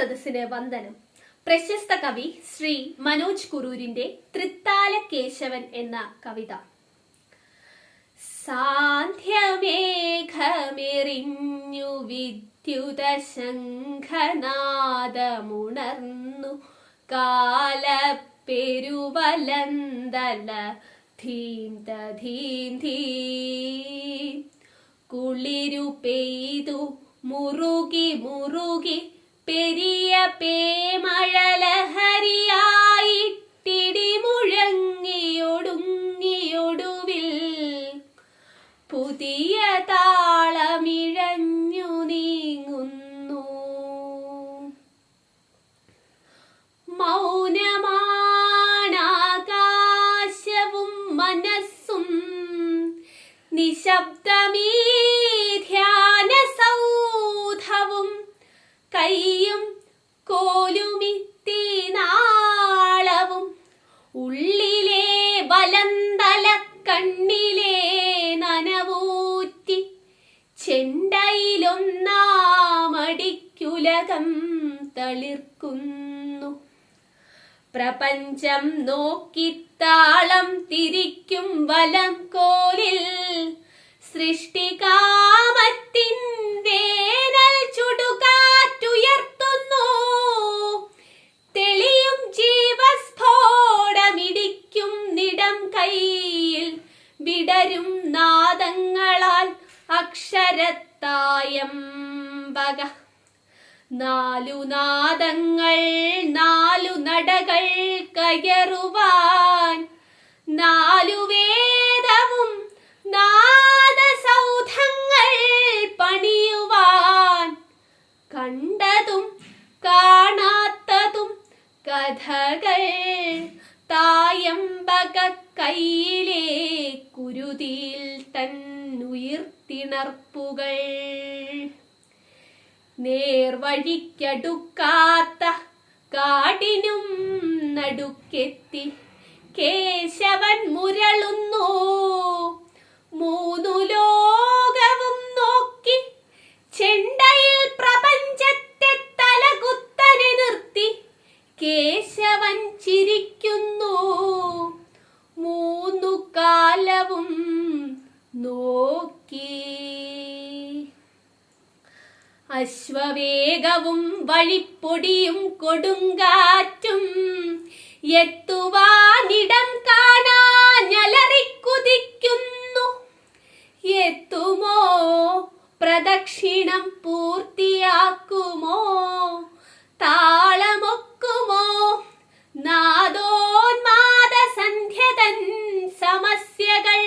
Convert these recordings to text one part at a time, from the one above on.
സദസ്സിന് വന്ദനം. പ്രശസ്ത കവി ശ്രീ മനോജ് കുരൂരിന്റെ തൃത്താല കേശവൻ എന്ന കവിത. സാന്ധ്യമേഘമെറിഞ്ഞു വിദ്യുത ശംഖനാദമുണർന്നു കാലപ്പെരുവലന്തല ധീം ധീം കുളിരു പെയ്തു മുറുകി മുറുകി പെരിയ പേമഴലഹരിയായിട്ടിടി മുഴങ്ങിയൊടുങ്ങിയൊടുവിൽ പുതിയ താളമിഴഞ്ഞു നീങ്ങുന്നു. മൗനമാണാകാശവും മനസ്സും നിശബ്ദമീ ചെണ്ടയിലൊന്നാമടിക്കുലകം തളിർക്കുന്നു. പ്രപഞ്ചം നോക്കിത്താളം തിരിക്കും വലം കോലിൽ തെളിയും ജീവസ്ഫോടമിടിക്കും നിടം വിടരും നാദങ്ങളാൽ അക്ഷരത്തായം വക നാലു നാദങ്ങൾ നാലു നടകൾ കയറുവാൻ. നാലു വേദവും നാദസൗധങ്ങൾ പണിയുവാൻ. കണ്ടതും കാണാത്തതും കഥകൾ തായമ്പക കയ്യിലെ കുരുതിയിൽ തന്നുയിർത്തിണർപ്പുകൾ. നേർവഴിക്കടുക്കാത്ത കാടിനും നടുക്കെത്തി കേശവൻ മുരളുന്നു. മൂന്നു ലോകവും നോക്കി ചെണ്ടയിൽ പ്രപഞ്ചത്തെ തലകുത്തനെ നിർത്തി കേശവൻ ചിരിക്കുന്നു അശ്വവേഗവും വഴിപ്പൊടിയും കൊടുങ്കാറ്റും എത്തുവാനിടം കാണാഞ്ഞലറിക്കുതിക്കുന്നു എത്തുമോ? പ്രദക്ഷിണം പൂർത്തിയാക്കുമോ? താളമൊക്കുമോ? നാദോന്മാദ സന്ധ്യതൻ സമസ്യകൾ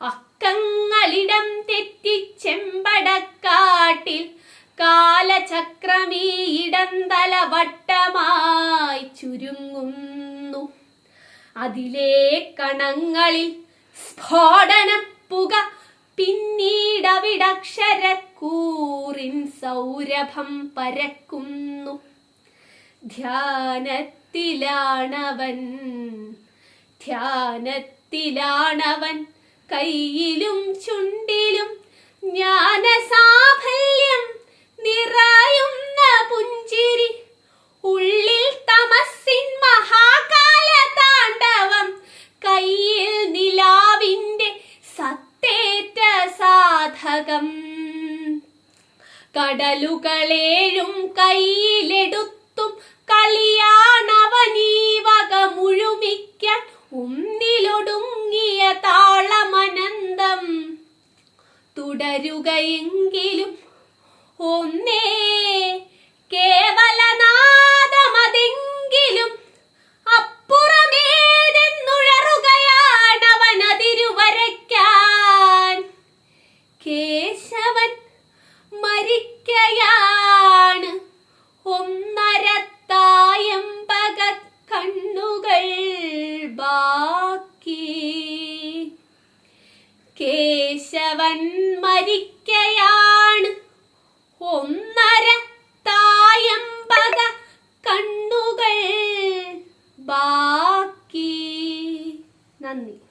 അക്കങ്ങളിടം തെറ്റി ചെമ്പടക്കാട്ടിൽ കാലചക്രമീ ഇടന്തല വട്ടമായി ചുരുങ്ങുന്നു. അതിലെ കണങ്ങളിൽ സ്ഫോടന പുക പിന്നീടവിടക്ഷരക്കൂറിൻ സൗരഭം പരക്കുന്നു. ധ്യാനത്തിലാണവൻ ധ്യാനത്തിലാണവൻ കയ്യിലും ചുണ്ടിലും കടലുകളേഴും കയ്യിലെടുത്തും കളിയാണവനീ വക മുഴുമിക്കാൻ ഉന്നിലൊടുങ്ങിയ താളമനന്തം. തുടരുകയെങ്കിലും ഒന്നേ കേവലനാദമതെങ്കിലും കേശവൻ മരിക്കയാണ്. ഒന്നര തായമ്പക കണ്ണുകൾ ബാക്കി. നന്ദി.